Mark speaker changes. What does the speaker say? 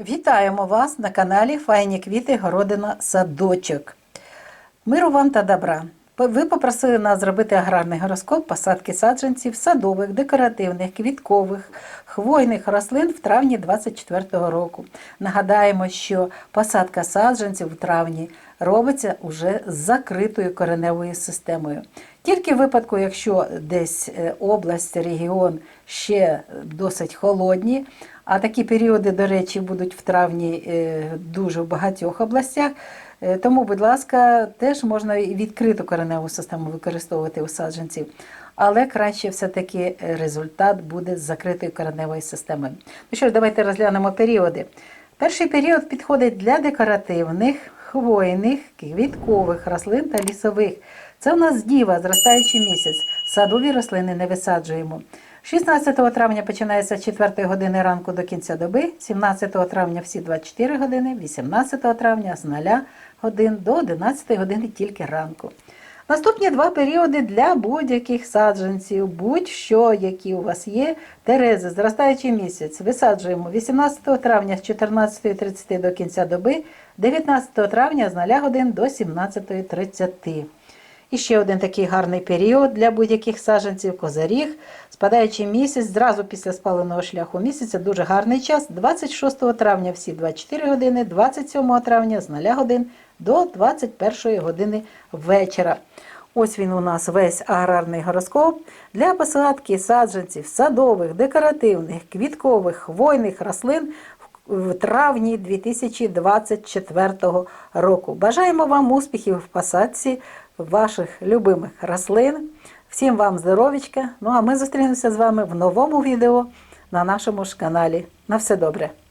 Speaker 1: Вітаємо вас на каналі Файні квіти Городина Садочок. Миру вам та добра! Ви попросили нас зробити аграрний гороскоп посадки саджанців садових, декоративних, квіткових, хвойних рослин в травні 2024 року. Нагадаємо, що посадка саджанців в травні робиться уже з закритою кореневою системою. Тільки в випадку, якщо десь е, область, регіон ще досить холодні, а такі періоди, до речі, будуть в травні е, дуже в багатьох областях. Е, Тому, будь ласка, теж можна і відкриту кореневу систему використовувати у саджанців. Але краще все-таки результат буде з закритою кореневою системою. Ну що ж, давайте розглянемо періоди. Перший період підходить для декоративних, хвойних, квіткових рослин та лісових. Це у нас діва, зростаючий місяць. Садові рослини не висаджуємо. 16 травня починається з 4 години ранку до кінця доби, 17 травня всі 24 години, 18 травня з 0 годин до 11 години тільки ранку. Наступні два періоди для будь-яких саджанців, будь-що, які у вас є. Терези, зростаючий місяць, висаджуємо 18 травня з 14.30 до кінця доби, 19 травня з 0 годин до 17.30. І ще один такий гарний період для будь-яких саджанців козаріг. Спадаючий місяць, зразу після спаленого шляху місяця, дуже гарний час. 26 травня всі 24 години, 27 травня з 0 годин до 21 години вечора. Ось він у нас весь аграрний гороскоп для посадки саджанців садових, декоративних, квіткових, хвойних рослин в травні 2024 року. Бажаємо вам успіхів в посадці ваших любимих рослин. Всім вам здоров'ячка. Ну а ми зустрінемося з вами в новому відео на нашому ж каналі. На все добре!